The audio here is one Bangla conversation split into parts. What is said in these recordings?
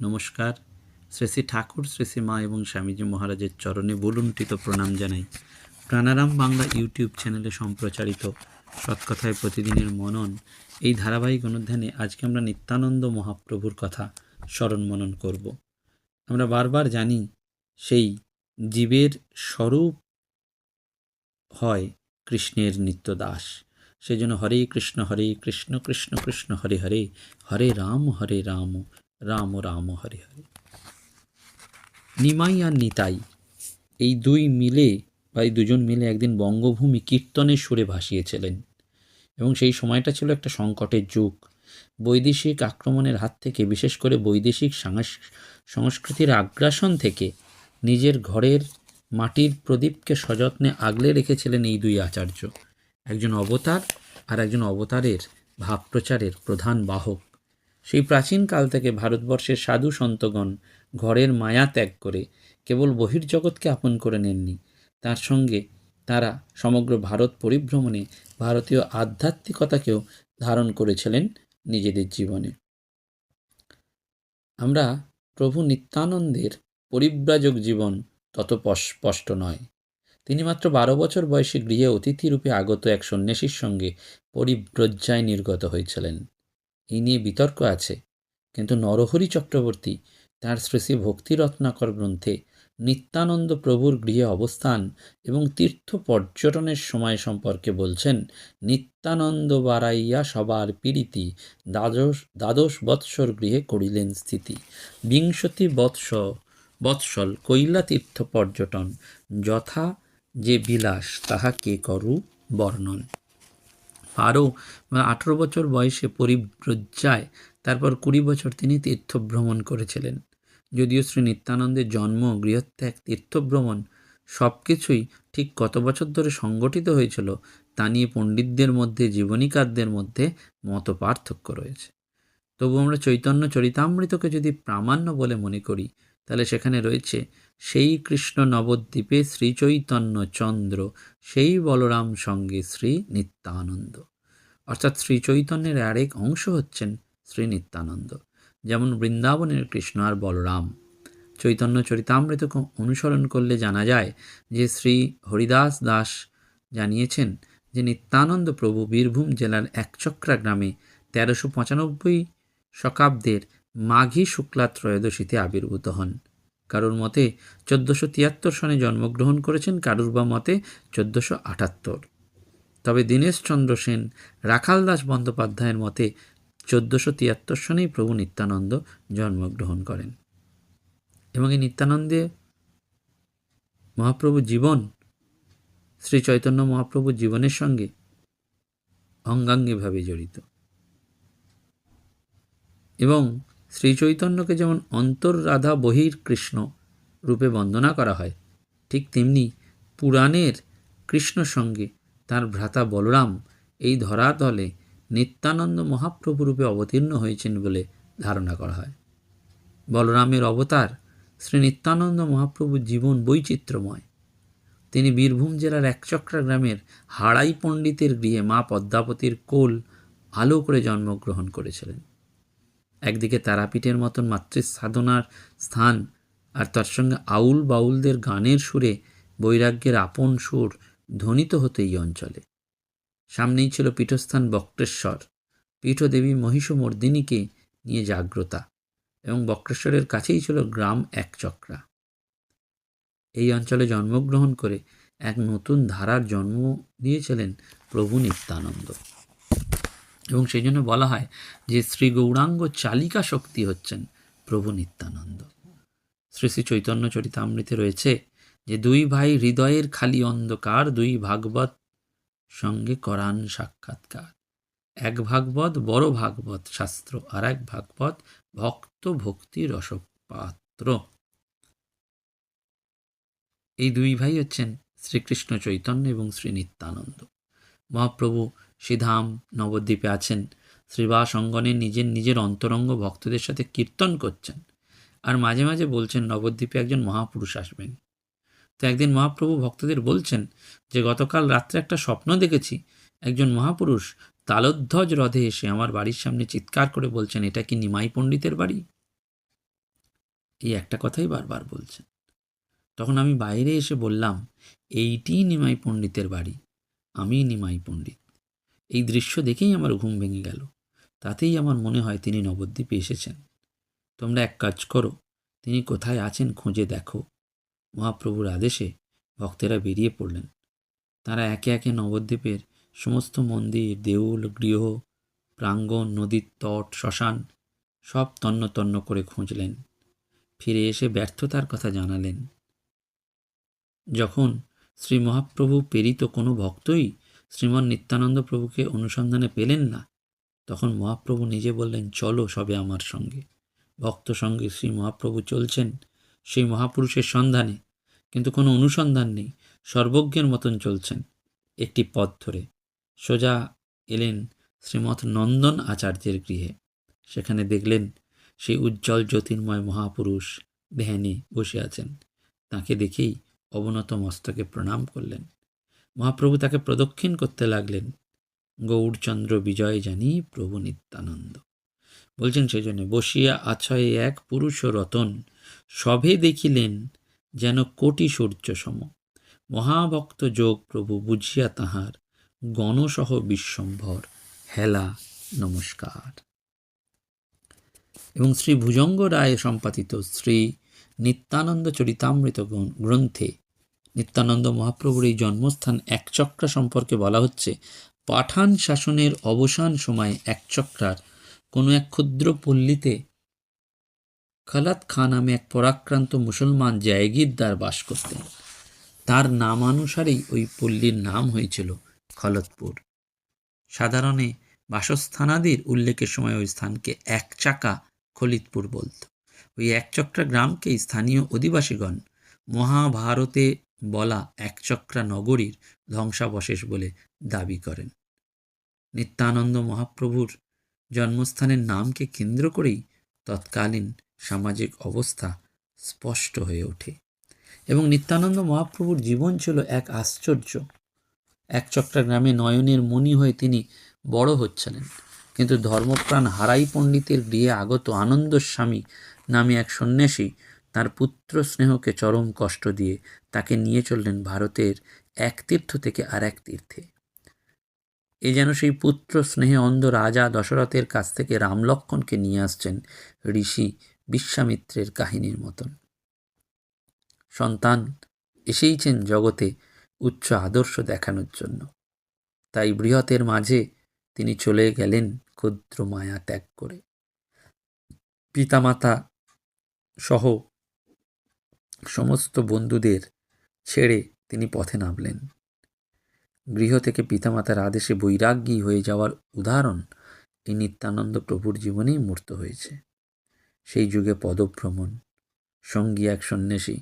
নমস্কার। শ্রী শ্রী ঠাকুর শ্রী শ্রী মা এবং স্বামীজি মহারাজের চরণে বলুণ্ঠিত প্রণাম জানাই। প্রাণারাম বাংলা ইউটিউব চ্যানেলে সম্প্রচারিত সৎকথায় প্রতিদিনের মনন, এই ধারাবাহিক অনুধ্যানে আজকে আমরা নিত্যানন্দ মহাপ্রভুর কথা স্মরণ মনন করব। আমরা বারবার জানি, সেই জীবের স্বরূপ হয় কৃষ্ণের নিত্য দাস সেই জন্য হরে কৃষ্ণ হরে কৃষ্ণ কৃষ্ণ কৃষ্ণ, হরে হরে হরে রাম হরে রাম। রাম রাম হরে হরে। নিমাই আর নিতাই, এই দুই মিলে বা এই দুজন মিলে একদিন বঙ্গভূমি কীর্তনের সুরে ভাসিয়েছিলেন। এবং সেই সময়টা ছিল একটা সংকটের যুগ। বৈদেশিক আক্রমণের হাত থেকে, বিশেষ করে বৈদেশিক সাংস- সংস্কৃতির আগ্রাসন থেকে, নিজের ঘরের মাটির প্রদীপকে সযত্নে আগলে রেখেছিলেন এই দুই আচার্য। একজন অবতার আর একজন অবতারের ভাবপ্রচারের প্রধান বাহক। সেই প্রাচীনকাল থেকে ভারতবর্ষের সাধু সন্তগণ ঘরের মায়া ত্যাগ করে কেবল বহির্জগৎকে আপন করে নেননি। তার সঙ্গে তারা সমগ্র ভারত পরিভ্রমণে ভারতীয় আধ্যাত্মিকতাকেও ধারণ করেছিলেন নিজেদের জীবনে। আমরা প্রভু নিত্যানন্দের পরিব্রাজক জীবন তত স্পষ্ট নয়। তিনি মাত্র বারো বছর বয়সে গৃহে অতিথিরূপে আগত এক সন্ন্যাসীর সঙ্গে পরিব্রজ্জায় নির্গত হয়েছিলেন। এই নিয়ে বিতর্ক আছে। কিন্তু নরহরি চক্রবর্তী তার শ্রী শ্রী ভক্তিরত্নাকর গ্রন্থে নিত্যানন্দ প্রভুর গৃহে অবস্থান এবং তীর্থ পর্যটনের সময় সম্পর্কে বলছেন, নিত্যানন্দ বাড়াইয়া সবার পীড়িতি দ্বাদশ দ্বাদশ বৎসর গৃহে করিলেন স্থিতি। বিংশতি বৎস, বৎসল কৈলাতীর্থ পর্যটন, যথা যে বিলাস তাহা কে করু বর্ণন। বা আঠেরো বছর বয়সে পরিব্রজ্জায় তারপর কুড়ি বছর তিনি তীর্থভ্রমণ করেছিলেন। যদিও শ্রী নিত্যানন্দের জন্ম, গৃহত্যাগ, তীর্থভ্রমণ সব কিছুই ঠিক কত বছর ধরে সংগঠিত হয়েছিল, তা নিয়ে পণ্ডিতদের মধ্যে, জীবনীকারদের মধ্যে মত পার্থক্য রয়েছে। তবু আমরা চৈতন্য চরিতামৃতকে যদি প্রামাণ্য বলে মনে করি তাহলে সেখানে রয়েছে, সেই কৃষ্ণ নবদ্বীপে শ্রী চৈতন্য চন্দ্র, সেই বলরাম সঙ্গে শ্রী নিত্যানন্দ। অর্থাৎ শ্রী চৈতন্যের আরেক অংশ হচ্ছেন শ্রী নিত্যানন্দ, যেমন বৃন্দাবনের কৃষ্ণ আর বলরাম। চৈতন্য চরিতামৃতকে অনুসরণ করলে জানা যায় যে শ্রী হরিদাস দাস জানিয়েছেন যে নিত্যানন্দ প্রভু বীরভূম জেলার একচক্রা গ্রামে তেরোশো পঁচানব্বই শকাব্দের মাঘী শুক্লা ত্রয়োদশীতে আবির্ভূত হন। কারুর মতে চোদ্দোশো তিয়াত্তর সনে জন্মগ্রহণ করেছেন, কারুর বা মতে চোদ্দোশো আটাত্তর। তবে দীনেশচন্দ্র সেন, রাখাল দাস বন্দ্যোপাধ্যায়ের মতে চোদ্দোশো তিয়াত্তর সনেই প্রভু নিত্যানন্দ জন্মগ্রহণ করেন। এবং এই নিত্যানন্দে মহাপ্রভু জীবন, শ্রী চৈতন্য মহাপ্রভু জীবনের সঙ্গে অঙ্গাঙ্গিভাবে জড়িত। এবং শ্রী চৈতন্যকে যেমন অন্তর্রাধা বহির কৃষ্ণ রূপে বন্দনা করা হয়, ঠিক তেমনি পুরাণের কৃষ্ণ সঙ্গে তার ভ্রাতা বলরাম এই ধরাতলে নিত্যানন্দ মহাপ্রভু রূপে অবতীর্ণ হয়েছেন বলে ধারণা করা হয়। বলরামের অবতার শ্রী নিত্যানন্দ মহাপ্রভুর জীবন বৈচিত্র্যময়। তিনি বীরভূম জেলার একচক্রা গ্রামের হাড়াই পণ্ডিতের গৃহে মা পদ্মাবতীর কোল আলো করে জন্মগ্রহণ করেছিলেন। একদিকে তারাপীঠের মতন মাতৃ সাধনার স্থান আর তার সঙ্গে আউল বাউলদের গানের সুরে বৈরাগ্যের আপন সুর ধ্বনিত হতো এই অঞ্চলে। সামনেই ছিল পীঠস্থান বক্রেশ্বর। পীঠদেবী মহিষমর্দিনীকে নিয়ে জাগ্রতা এবং বক্রেশ্বরের কাছেই ছিল গ্রাম একচক্রা। এই অঞ্চলে জন্মগ্রহণ করে এক নতুন ধারার জন্ম দিয়েছিলেন প্রভু নিত্যানন্দ। এবং সেই জন্য বলা হয় যে শ্রী গৌরাঙ্গ চালিকা শক্তি হচ্ছেন প্রভু নিত্যানন্দ। শ্রী শ্রী চৈতন্য চরিতামৃতে রয়েছে যে দুই ভাই হৃদয়ের খালি অন্ধকার, দুই ভাগবত সঙ্গে করান সাক্ষাৎকার। এক ভাগবত, বড় ভাগবত শাস্ত্র, আর এক ভাগবত ভক্ত ভক্তি রসপাত্র। এই দুই ভাই হচ্ছেন শ্রীকৃষ্ণ চৈতন্য এবং শ্রী নিত্যানন্দ। মহাপ্রভু শ্রীধাম নবদ্বীপে আছেন। শ্রীবাস অঙ্গনে নিজের নিজের অন্তরঙ্গ ভক্তদের সাথে কীর্তন করছেন আর মাঝে মাঝে বলছেন, নবদ্বীপে একজন মহাপুরুষ আসবেন। তো একদিন মহাপ্রভু ভক্তদের বলছেন যে, গতকাল রাত্রে একটা স্বপ্ন দেখেছি। একজন মহাপুরুষ তালোধ্বজ হ্রদে এসে আমার বাড়ির সামনে চিৎকার করে বলছেন, এটা কি নিমাই পণ্ডিতের বাড়ি? এই একটা কথাই বারবার বলছেন। তখন আমি বাইরে এসে বললাম, এইটি নিমাই পণ্ডিতের বাড়ি। আমি নিমাই পণ্ডিত। এই দৃশ্য দেখেই আমার ঘুম ভেঙে গেল। তাতেই আমার মনে হয় তিনি নবদ্বীপে এসেছেন। তোমরা এক কাজ করো, তিনি কোথায় আছেন খুঁজে দেখো। মহাপ্রভুর আদেশে ভক্তেরা বেরিয়ে পড়লেন। তারা একে একে নবদ্বীপের সমস্ত মন্দির, দেউল, গৃহ, প্রাঙ্গণ, নদীর তট, শ্মশান সব তন্ন তন্ন করে খুঁজলেন। ফিরে এসে ব্যর্থতার কথা জানালেন। যখন শ্রী মহাপ্রভু প্রেরিত কোনো ভক্তই শ্রীমন নিত্যানন্দ প্রভুকে অনুসন্ধানে পেলেন না। তখন মহাপ্রভু নিজে বললেন, চলো সবে আমার সঙ্গে। ভক্ত সঙ্গে শ্রী মহাপ্রভু চলছেন সেই মহাপুরুষের সন্ধানে। কিন্তু কোনো অনুসন্ধান নেই, সর্বজ্ঞের মতন চলছেন। একটি পথ ধরে সোজা এলেন শ্রীমৎ নন্দন আচার্যের গৃহে। সেখানে দেখলেন সেই উজ্জ্বল জ্যোতির্ময় মহাপুরুষ ধ্যানে বসে আছেন। তাকে দেখেই অবনত মস্তকে প্রণাম করলেন। মহাপ্রভু তাকে প্রদক্ষিণ করতে লাগলেন। গৌরচন্দ্র বিজয় জানি প্রভু নিত্যানন্দ। বলছেন সেই জন্য বসিয়া আছয়ে এক পুরুষ রতন সভে দেখিলেন যেন কোটি সূর্য সম। মহাভক্ত যোগ প্রভু বুঝিয়া তাহার গণসহ বিশ্বম্ভর। হেলা, নমস্কার। এবং শ্রী ভুজঙ্গ রায় সম্পাদিত শ্রী নিত্যানন্দ চরিতামৃত গ্রন্থে নিত্যানন্দ মহাপ্রভুর এই জন্মস্থান একচক্রা সম্পর্কে বলা হচ্ছে, পাঠান শাসনের অবসান সময়ে একচক্রার। কোনো এক ক্ষুদ্র পল্লীতে খালাত খা নামে এক পরাক্রান্ত মুসলমান জায়গিরদার বাস করতেন। তার নামানুসারেই ওই পল্লীর নাম হয়েছিল খলতপুর। সাধারণে বাসস্থানাদির উল্লেখের সময় ওই স্থানকে এক চাকা খলিতপুর বলত। ওই একচক্রা গ্রামকে স্থানীয় অধিবাসীগণ মহাভারতে বলা একচক্রা নগরীর ধ্বংসাবশেষ বলে দাবি করেন। নিত্যানন্দ মহাপ্রভুর জন্মস্থানের নামকে কেন্দ্র করেই তৎকালীন সামাজিক অবস্থা স্পষ্ট হয়ে ওঠে এবং নিত্যানন্দ মহাপ্রভুর জীবন ছিল এক আশ্চর্য। এক চক্রা গ্রামে নয়নের মণি হয়ে তিনি বড় হচ্ছিলেন, কিন্তু ধর্মপ্রাণ হারাই পণ্ডিতের গৃহে আগত আনন্দস্বামী নামে এক সন্ন্যাসী তার পুত্র স্নেহকে চরম কষ্ট দিয়ে তাকে নিয়ে চললেন ভারতের এক তীর্থ থেকে আর এক তীর্থে। এ যেন সেই পুত্র স্নেহে অন্ধ রাজা দশরথের কাছ থেকে রামলক্ষণকে নিয়ে আসছেন ঋষি বিশ্বামিত্রের কাহিনীর মতন। সন্তান এসেইছেন জগতে উচ্চ আদর্শ দেখানোর জন্য। তাই বৃহতের মাঝে তিনি চলে গেলেন ক্ষুদ্র মায়া ত্যাগ করে। পিতামাতা সহ সমস্ত বন্ধুদের ছেড়ে তিনি পথে নামলেন। গৃহ থেকে পিতামাতার আদেশে বৈরাগ্যী হয়ে যাওয়ার উদাহরণ এই নিত্যানন্দ প্রভুর জীবনেই মূর্ত হয়েছে। সেই যুগে পদভ্রমণ, সঙ্গী এক সন্ন্যাসী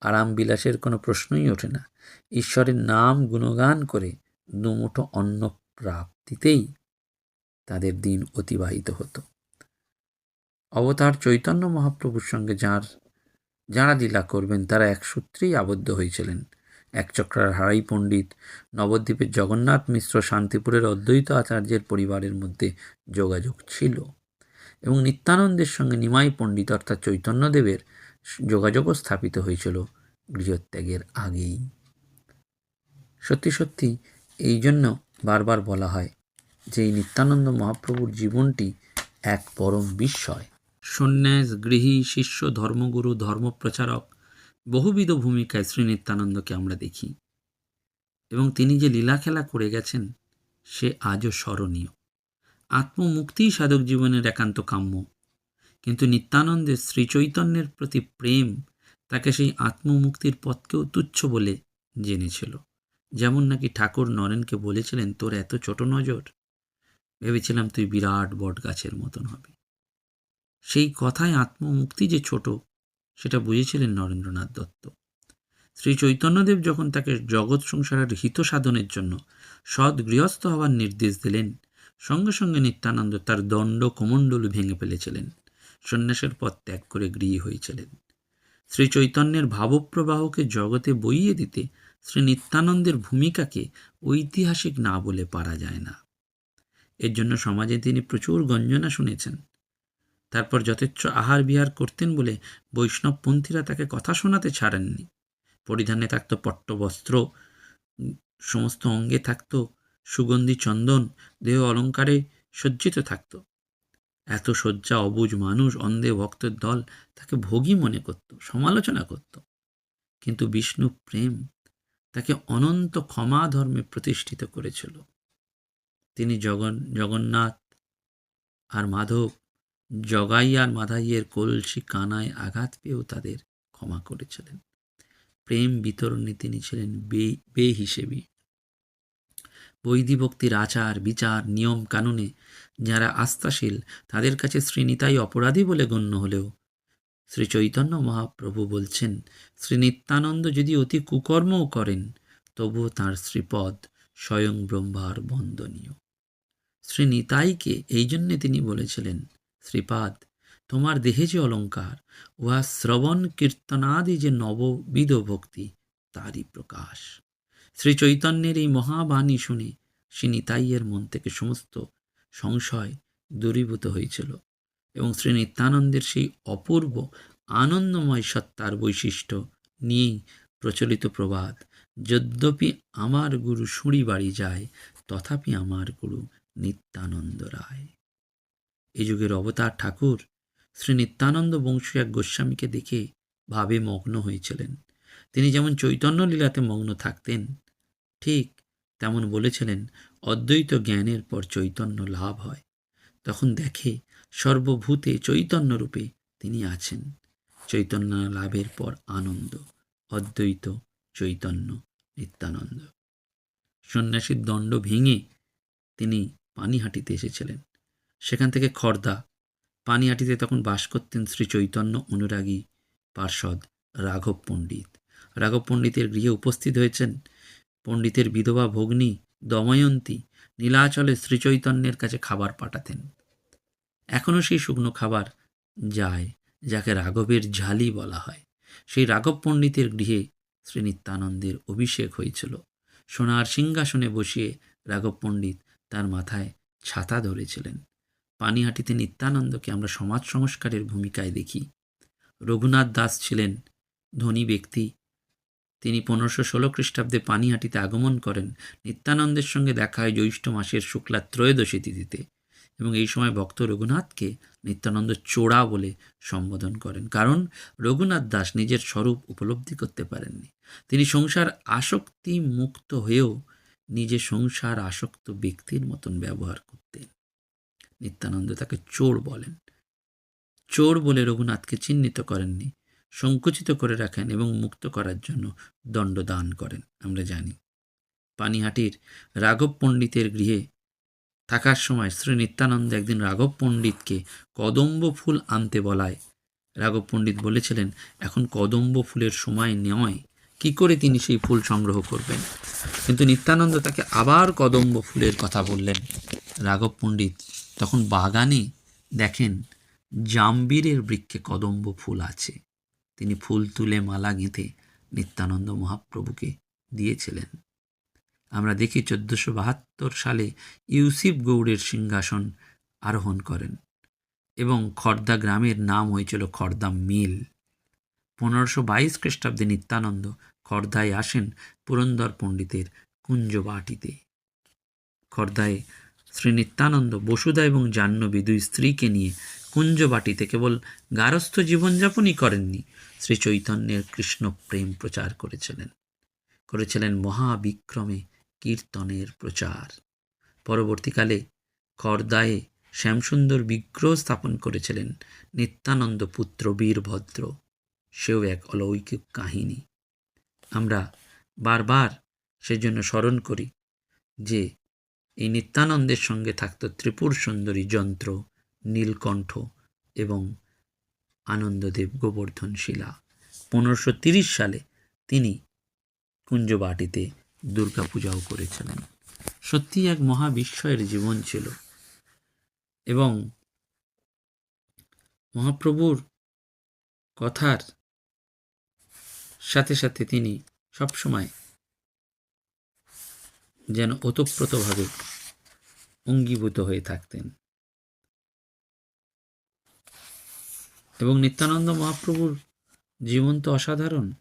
আরাম বিলাসের কোনো প্রশ্নই ওঠে না। ঈশ্বরের নাম গুণগান করে দুমুঠো অন্ন প্রাপ্তিতেই তাদের দিন অতিবাহিত হতো। অবতার চৈতন্য মহাপ্রভুর সঙ্গে যার যাঁরা লীলা করবেন, তারা এক সূত্রেই আবদ্ধ হয়েছিলেন। একচক্রার হারাই পণ্ডিত নবদ্বীপের জগন্নাথ মিশ্র শান্তিপুরের অদ্বৈত আচার্যের পরিবারের মধ্যে যোগাযোগ ছিল এবং নিত্যানন্দের সঙ্গে নিমাই পণ্ডিত অর্থাৎ চৈতন্যদেবের যোগাযোগও স্থাপিত হয়েছিল গৃহত্যাগের আগেই। সত্যি সত্যি, এই জন্য বারবার বলা হয় যে এই নিত্যানন্দ মহাপ্রভুর জীবনটি এক পরম বিস্ময়। সন্ন্যাস, গৃহী, শিষ্য, ধর্মগুরু, ধর্মপ্রচারক বহুবিধ ভূমিকায় শ্রী নিত্যানন্দকে আমরা দেখি। এবং তিনি যে লীলা খেলা করে গেছেন, সে আজও স্মরণীয়। আত্মমুক্তিই সাধক জীবনের একান্ত কাম্য। কিন্তু নিত্যানন্দের শ্রীচৈতন্যের প্রতি প্রেম তাকে সেই আত্মমুক্তির পথকেও তুচ্ছ বলে জেনেছিল। যেমন নাকি ঠাকুর নরেনকে বলেছিলেন, তোর এত ছোট নজর। ভেবেছিলাম তুই বিরাট বট গাছের মতন হবে। সেই কথায় আত্মমুক্তি যে ছোট, সেটা বুঝেছিলেন নরেন্দ্রনাথ দত্ত। শ্রী চৈতন্যদেব যখন তাকে জগৎ সংসারের হিত সাধনের জন্য সৎ গৃহস্থ হওয়ার নির্দেশ দিলেন, সঙ্গে সঙ্গে নিত্যানন্দ তার দণ্ড কমণ্ডল ভেঙে ফেলেছিলেন, সন্ন্যাসের পথ ত্যাগ করে গৃহী হয়েছিলেন। শ্রী চৈতন্যের ভাবপ্রবাহকে জগতে বইয়ে দিতে শ্রী নিত্যানন্দের ভূমিকাকে ঐতিহাসিক না বলে পারা যায় না। এর জন্য সমাজে তিনি প্রচুর গঞ্জনা শুনেছেন। তারপর যথেচ্ছ আহার বিহার করতেন বলে বৈষ্ণবপন্থীরা তাকে কথা শোনাতে ছাড়েননি। পরিধানে থাকত পট্টবস্ত্র সমস্ত অঙ্গে থাকত সুগন্ধি চন্দন, দেহ অলঙ্কারে সজ্জিত থাকত। এত শয্যা অবুজ মানুষ অন্ধে ভক্তের দল তাকে ভোগী মনে করত, সমালোচনা করত। কিন্তু বিষ্ণু প্রেম তাকে অনন্ত ক্ষমা ধর্মে প্রতিষ্ঠিত করেছিল। তিনি জগন, জগন্নাথ আর মাধব জগাই আর মাধাইয়ের কলসি কানায় আঘাত পেয়েও তাদের ক্ষমা করেছিলেন। প্রেম বিতরণে তিনি ছিলেন বে হিসেবে বৈদিভক্তির আচার, বিচার, নিয়ম, কানুনে যারা আস্থাশীল, তাদের কাছে শ্রীনিতাই অপরাধী বলে গণ্য হলেও শ্রী চৈতন্য মহাপ্রভু বলছেন শ্রী নিত্যানন্দ যদি অতি কুকর্মও করেন, তবুও তাঁর শ্রীপদ স্বয়ং ব্রহ্মার বন্দনীয়। শ্রী নিতাইকে এই জন্যে তিনি বলেছিলেন শ্রীপাদ, তোমার দেহে যে অলঙ্কার, উহা শ্রবণ কীর্তনাদি যে নববিধ ভক্তি, তারই প্রকাশ। শ্রী চৈতন্যের এই মহাবাণী শুনে শ্রী নিতাইয়ের মন থেকে সমস্ত সংশয় দূরীভূত হয়েছিল এবং শ্রী নিত্যানন্দের সেই অপূর্ব আনন্দময় সত্তার বৈশিষ্ট্য নিয়েই প্রচলিত প্রবাদ, যদ্যপি আমার গুরু শুঁড়ি বাড়ি যায়, তথাপি আমার গুরু নিত্যানন্দ রায়। এ যুগের অবতার ঠাকুর শ্রী নিত্যানন্দ বংশী এক গোস্বামীকে দেখে ভাবে মগ্ন হয়েছিলেন। তিনি যেমন চৈতন্য লীলাতে মগ্ন থাকতেন, ঠিক তেমন বলেছিলেন, অদ্বৈত জ্ঞানের পর চৈতন্য লাভ হয়। তখন দেখে সর্বভূতে চৈতন্য রূপে তিনি আছেন। চৈতন্য লাভের পর আনন্দ, অদ্বৈত চৈতন্য নিত্যানন্দ। সন্ন্যাসীর দণ্ড ভেঙে তিনি পানিহাটিতে এসেছিলেন। সেখান থেকে খর্দা পানিহাটিতে তখন বাস করতেন শ্রী চৈতন্য অনুরাগী পার্ষদ রাঘব পণ্ডিত। রাঘব পণ্ডিতের গৃহে উপস্থিত হয়েছেন পণ্ডিতের বিধবা ভগ্নী দময়ন্তী, নীলাচলে শ্রীচৈতন্যের কাছে খাবার পাঠাতেন। এখনও সেই শুকনো খাবার যায়, যাকে রাঘবের ঝালি বলা হয়। সেই রাঘব পণ্ডিতের গৃহে শ্রী নিত্যানন্দের অভিষেক হয়েছিল। সোনার সিংহাসনে বসিয়ে রাঘব পণ্ডিত তার মাথায় ছাতা ধরেছিলেন। পানিহাটিতে নিত্যানন্দকে আমরা সমাজ সংস্কারের ভূমিকায় দেখি। রঘুনাথ দাস ছিলেন ধনী ব্যক্তি। তিনি পনেরোশো ষোলো খ্রিস্টাব্দে পানিহাটিতে আগমন করেন। নিত্যানন্দের সঙ্গে দেখা হয় জ্যৈষ্ঠ মাসের শুক্লা ত্রয়োদশী তিথিতে এবং এই সময় ভক্ত রঘুনাথকে নিত্যানন্দ চোড়া বলে সম্বোধন করেন। কারণ রঘুনাথ দাস নিজের স্বরূপ উপলব্ধি করতে পারেননি। তিনি সংসার আসক্তি মুক্ত হয়েও নিজে সংসার আসক্ত ব্যক্তির মতন ব্যবহার করতেন। নিত্যানন্দ তাকে চোর বলেন। চোর বলে রঘুনাথকে চিহ্নিত করেননি, সংকুচিত করে রাখেন এবং মুক্ত করার জন্য দণ্ড দান করেন, আমরা জানি। পানিহাটির রাঘব পণ্ডিতের গৃহে থাকার সময় শ্রী নিত্যানন্দ একদিন রাঘব পণ্ডিতকে কদম্ব ফুল আনতে বলায়। রাঘব পণ্ডিত বলেছিলেন, এখন কদম্ব ফুলের সময় নয়, কি করে তিনি সেই ফুল সংগ্রহ করবেন? কিন্তু নিত্যানন্দ তাকে আবার কদম্ব ফুলের কথা বললেন। রাঘব পণ্ডিত তখন বাগানে দেখেন জাম্বীরের বৃক্ষে কদম্ব ফুল আছে। তিনি ফুল তুলে মালা গেঁথে নিত্যানন্দ মহাপ্রভুকে দিয়েছিলেন। আমরা দেখি চোদ্দোশো বাহাত্তর সালে ইউসিফ গৌড়ের সিংহাসন আরোহণ করেন এবং খর্দা গ্রামের নাম হয়েছিল খর্দা মিল। পনেরোশো বাইশ খ্রিস্টাব্দে নিত্যানন্দ খর্দায় আসেন পুরন্দর পণ্ডিতের কুঞ্জবাটিতে। খর্দায় শ্রী নিত্যানন্দ বসুধা এবং জাহ্নবী দুই স্ত্রীকে নিয়ে কুঞ্জবাটিতে কেবল গারস্থ জীবনযাপনই করেননি, শ্রী চৈতন্যের কৃষ্ণ প্রেম প্রচার করেছিলেন। করেছিলেন মহাবিক্রমে কীর্তনের প্রচার। পরবর্তীকালে খর্দায়ে শ্যামসুন্দর বিগ্রহ স্থাপন করেছিলেন নিত্যানন্দ পুত্র বীরভদ্র। সেও এক অলৌকিক কাহিনী। আমরা বারবার সেজন্য স্মরণ করি যে এই নিত্যানন্দের সঙ্গে থাকত ত্রিপুর সুন্দরী যন্ত্র, নীলকণ্ঠ এবং আনন্দদেব গোবর্ধন শিলা। পনেরোশো সালে তিনি কুঞ্জবাটিতে দুর্গাপূজাও করেছিলেন। সত্যি এক মহাবিস্ময়ের জীবন ছিল এবং মহাপ্রভুর কথার সাথে সাথে তিনি সবসময় যেন ওতপ্রোতভাবে অঙ্গীভূত হয়ে থাকতেন। এবং নিত্যানন্দ মহাপ্রভুর জীবন তো অসাধারণ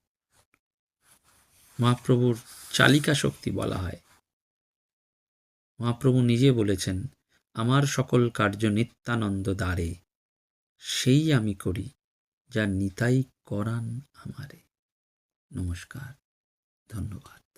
মহাপ্রভুর চালিকা শক্তি বলা হয়। মহাপ্রভু নিজে বলেছেন, আমার সকল কার্য নিত্যানন্দ দ্বারে, সেই আমি করি যা নিতাই করান আমারে। নমস্কার, ধন্যবাদ।